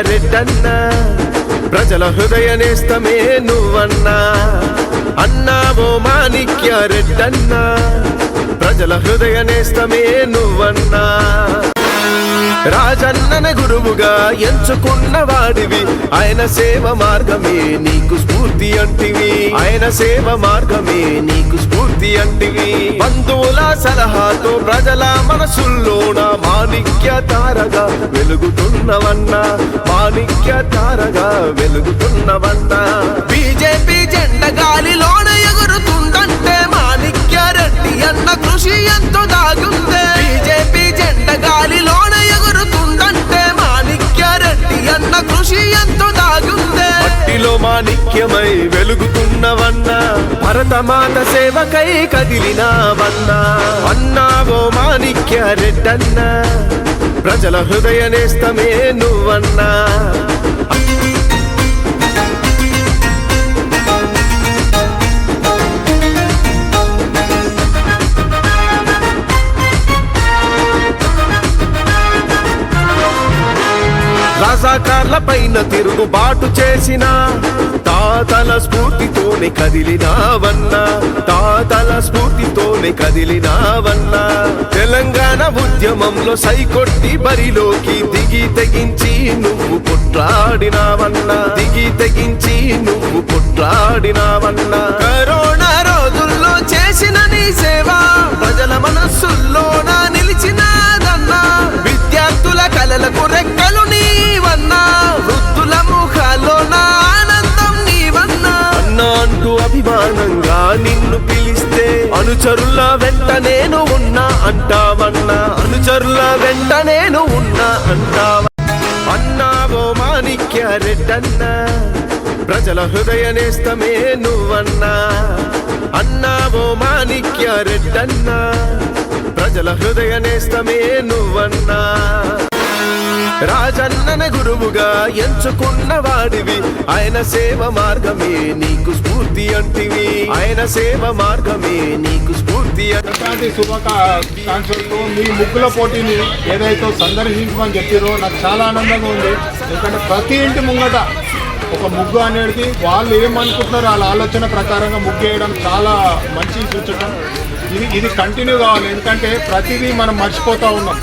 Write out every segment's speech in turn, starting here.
రెడ్డన్నా ప్రజల హృదయ నేస్తమే నువ్వన్నా. అన్నావో మాణిక్య రెడ్డన్నా. ప్రజల హృదయ నేస్తమే నువ్వన్నా. రాజన్నన గురువుగా ఎంచుకున్న వాడివి ఆయన సేవ మార్గమే నీకు స్ఫూర్తి అంటివి. ఆయన సేవ మార్గమే నీకు స్ఫూర్తి అంటివి. బంధువుల సలహాతో ప్రజల మనసుల్లోన మాణిక్య తారగా వెలుగుతున్నవన్నా మాణిక్య తారగా వెలుగుతున్నవన్నా. భరతమాత సేవకై కదిలినావన్నా అన్నావో మాణిక్య రెడ్డన్నా. ప్రజల హృదయ నేస్తమే నువ్వన్నా. రాజాకార్ల పైన తిరుగుబాటు చేసిన తాతల స్ఫూర్తితోనే కదిలినావన్నా. తాతల స్ఫూర్తితోనే కదిలినావన్నా. తెలంగాణ ఉద్యమంలో సైకొట్టి బరిలోకి దిగి తెగించి నువ్వు కొట్లాడినావన్నా. దిగి తెగించి నువ్వు కొట్లాడినావన్నా. కరోనా రోజుల్లో చేసిన నీ సేవ ప్రజల మనస్సుల్లోన నిలిచినాదన్నా. విద్యార్థుల కలలకు రెక్కలు నీవన్నా. అనుచరుల వెంట నేను ఉన్నా అంటావన్నా. అనుచరుల వెంట నేను ఉన్నా అంటావా. అన్నావో మాణిక్య రెడ్డన్నా. ప్రజల హృదయ నేస్తమే నువ్వన్నా. అన్నావో మాణిక్య రెడ్డన్నా. ప్రజల హృదయ నేస్తమే నువ్వన్నా. రాజన్నన గురువుగా ఎంచుకున్న వాడివి ఆయన సేవ మార్గమే నీకు స్ఫూర్తి అంటివి. ఆయన సేవ మార్గమే నీకు స్ఫూర్తి అంటివి. సంక్రాంతి శుభాకాంక్షలతో మీ ముగ్గుల పోటీని ఏదైతే సందర్శించమని చెప్పారో నాకు చాలా ఆనందంగా ఉంది. ఎందుకంటే ప్రతి ఇంటి ముంగట ఒక ముగ్గు అనేది వాళ్ళు ఏమనుకుంటున్నారో వాళ్ళ ఆలోచన ప్రకారంగా ముగ్గు వేయడం చాలా మంచి సూచకం. ఇది ఇది కంటిన్యూ కావాలి. ఎందుకంటే ప్రతిదీ మనం మర్చిపోతూ ఉన్నాం.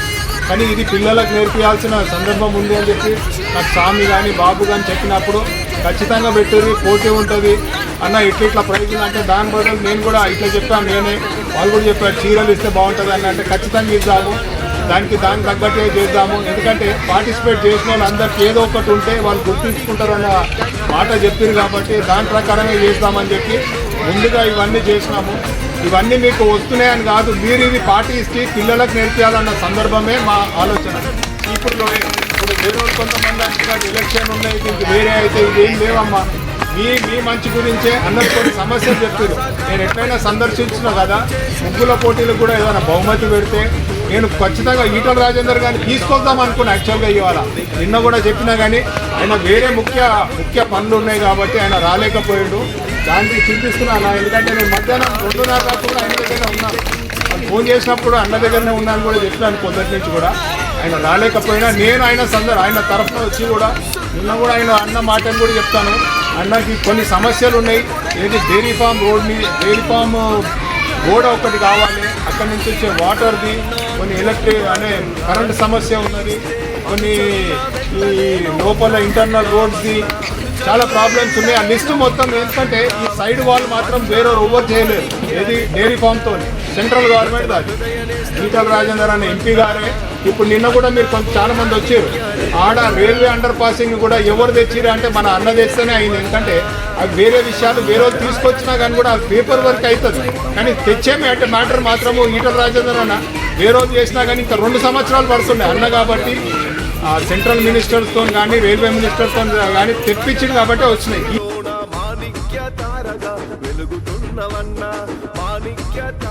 కానీ ఇది పిల్లలకు నేర్పించాల్సిన సందర్భం ఉంది అని చెప్పి నాకు స్వామి కానీ బాబు కానీ చెప్పినప్పుడు ఖచ్చితంగా పెట్టేది పోటీ ఉంటుంది. అన్న ఇట్లా ఇట్లా ప్రైజులు అంటే దాని బదులు నేను కూడా ఇట్లా చెప్పాను నేనే. వాళ్ళు కూడా చెప్పారు చీరలు ఇస్తే బాగుంటుంది అని అంటే ఖచ్చితంగా ఇద్దాము. దానికి దానికి తగ్గట్టే చేద్దాము. ఎందుకంటే పార్టిసిపేట్ చేసిన వాళ్ళందరికీ అందరికి ఏదో ఒకటి ఉంటే వాళ్ళు గుర్తించుకుంటారు అన్న మాట చెప్పారు కాబట్టి దాని ప్రకారంగా చేద్దామని చెప్పి ముందుగా ఇవన్నీ చేసినాము. ఇవన్నీ మీకు వస్తున్నాయని కాదు మీరు ఇది పాటిస్తే పిల్లలకు నేర్పించాలన్న సందర్భమే మా ఆలోచన. ఇప్పుడు ఇప్పుడు వేరే కొంతమంది అంటున్నారు ఎలక్షన్ ఉన్నాయి దీనికి వేరే అయితే ఇదేం లేవమ్మా. మీ మీ మంచి గురించే అందరు కొన్ని సమస్యలు చెప్పారు నేను ఎట్లయినా సందర్శించిన కదా ముగ్గుల పోటీలకు కూడా ఏదైనా బహుమతి పెడితే నేను ఖచ్చితంగా ఈటల రాజేందర్ గారిని తీసుకొద్దాం అనుకున్నా యాక్చువల్గా ఇవాళ. నిన్న కూడా చెప్పినా కానీ ఆయన వేరే ముఖ్య ముఖ్య పనులు ఉన్నాయి కాబట్టి ఆయన రాలేకపోయాడు. దానికి చింతిస్తున్నాను ఎందుకంటే నేను మధ్యాహ్నం రెండున్నర దాకా కూడా ఆయన దగ్గర ఉన్నాను ఫోన్ చేసినప్పుడు అన్న దగ్గరనే ఉన్నాను కూడా చెప్పినాను పొద్దుటి నుంచి కూడా. ఆయన రాలేకపోయినా నేను ఆయన సందర్ ఆయన తరఫున వచ్చి కూడా నిన్న కూడా ఆయన అన్న మాటను కూడా చెప్తాను. అన్నకి కొన్ని సమస్యలు ఉన్నాయి. ఏది డైరీ ఫామ్ రోడ్ మీద డైరీ ఫామ్ గోడ ఒకటి కావాలి. అక్కడి నుంచి వచ్చే వాటర్ది కొన్ని ఎలక్ట్రిక్ అనే కరెంట్ సమస్య ఉన్నది కొన్ని ఈ లోపల ఇంటర్నల్ రోడ్స్ది చాలా ప్రాబ్లమ్స్ ఉన్నాయి. ఆ లిస్ట్ మొత్తం ఎందుకంటే ఈ సైడ్ వాల్ మాత్రం వేరే ఓవర్ చేయలేదు. ఏది? డైరీ ఫామ్తో సెంట్రల్ గవర్నమెంట్ దాది. ఈటల రాజేందర్ అనే ఎంపీ గారే. ఇప్పుడు నిన్న కూడా మీరు కొంత చాలా మంది వచ్చారు. ఆడ రైల్వే అండర్ పాసింగ్ కూడా ఎవరు తెచ్చిరు అంటే మన అన్న తెస్తేనే అయింది. ఎందుకంటే అవి వేరే విషయాలు వేరే తీసుకొచ్చినా కానీ కూడా పేపర్ వర్క్ అవుతుంది. కానీ తెచ్చే అంటే మ్యాటర్ మాత్రము ఈటల రాజేందర్ అన్న. వేరే చేసినా కానీ ఇంకా రెండు సంవత్సరాలు పడుతున్నాయి అన్న కాబట్టి సెంట్రల్ మినిస్టర్స్తో కానీ రైల్వే మినిస్టర్తో కానీ తెప్పించింది కాబట్టి వచ్చినాయి. మాణిక్య తారగా వెలుగుతున్నవన్నా మాణిక్య తారగా